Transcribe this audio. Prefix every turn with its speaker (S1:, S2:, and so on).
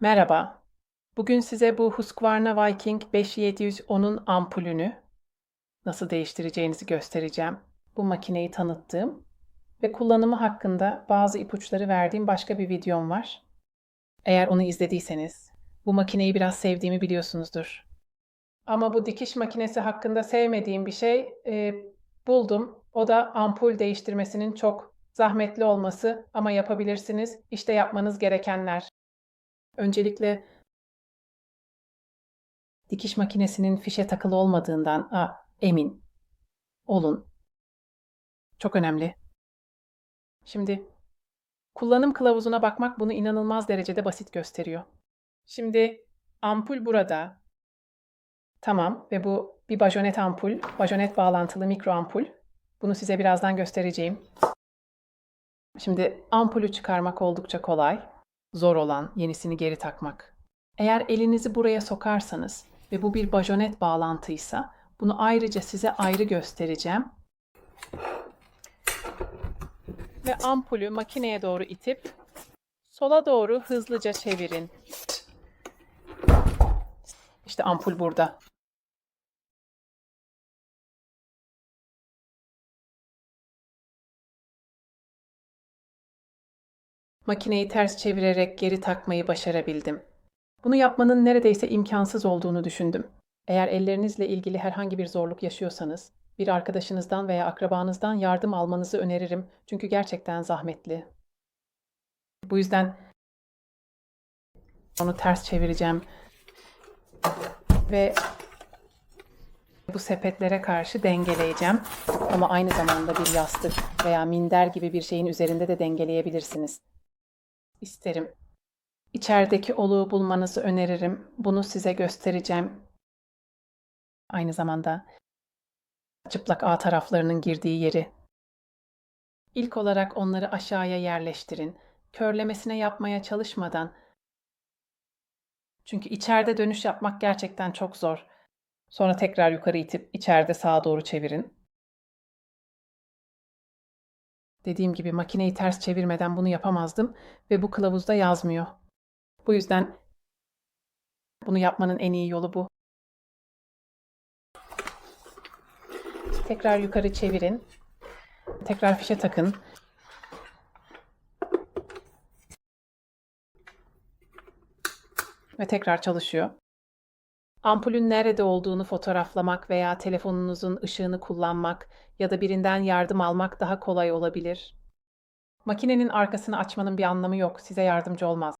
S1: Merhaba. Bugün size bu Husqvarna Viking 5710'un ampulünü nasıl değiştireceğinizi göstereceğim. Bu makineyi tanıttığım ve kullanımı hakkında bazı ipuçları verdiğim başka bir videom var. Eğer onu izlediyseniz bu makineyi biraz sevdiğimi biliyorsunuzdur. Ama bu dikiş makinesi hakkında sevmediğim bir şey e, buldum. O da ampul değiştirmesinin çok zahmetli olması ama yapabilirsiniz. İşte yapmanız gerekenler. Öncelikle dikiş makinesinin fişe takılı olmadığından a, emin olun. Çok önemli. Şimdi kullanım kılavuzuna bakmak bunu inanılmaz derecede basit gösteriyor. Şimdi ampul burada. Tamam ve bu bir bajonet ampul, bajonet bağlantılı mikro ampul. Bunu size birazdan göstereceğim. Şimdi ampulü çıkarmak oldukça kolay zor olan yenisini geri takmak. Eğer elinizi buraya sokarsanız ve bu bir bajonet bağlantıysa bunu ayrıca size ayrı göstereceğim. Ve ampulü makineye doğru itip sola doğru hızlıca çevirin. İşte ampul burada. Makineyi ters çevirerek geri takmayı başarabildim. Bunu yapmanın neredeyse imkansız olduğunu düşündüm. Eğer ellerinizle ilgili herhangi bir zorluk yaşıyorsanız, bir arkadaşınızdan veya akrabanızdan yardım almanızı öneririm çünkü gerçekten zahmetli. Bu yüzden onu ters çevireceğim ve bu sepetlere karşı dengeleyeceğim. Ama aynı zamanda bir yastık veya minder gibi bir şeyin üzerinde de dengeleyebilirsiniz isterim. İçerideki oluğu bulmanızı öneririm. Bunu size göstereceğim. Aynı zamanda çıplak ağ taraflarının girdiği yeri. İlk olarak onları aşağıya yerleştirin. Körlemesine yapmaya çalışmadan. Çünkü içeride dönüş yapmak gerçekten çok zor. Sonra tekrar yukarı itip içeride sağa doğru çevirin. Dediğim gibi makineyi ters çevirmeden bunu yapamazdım ve bu kılavuzda yazmıyor. Bu yüzden bunu yapmanın en iyi yolu bu. Tekrar yukarı çevirin. Tekrar fişe takın. Ve tekrar çalışıyor. Ampulün nerede olduğunu fotoğraflamak veya telefonunuzun ışığını kullanmak ya da birinden yardım almak daha kolay olabilir. Makinenin arkasını açmanın bir anlamı yok, size yardımcı olmaz.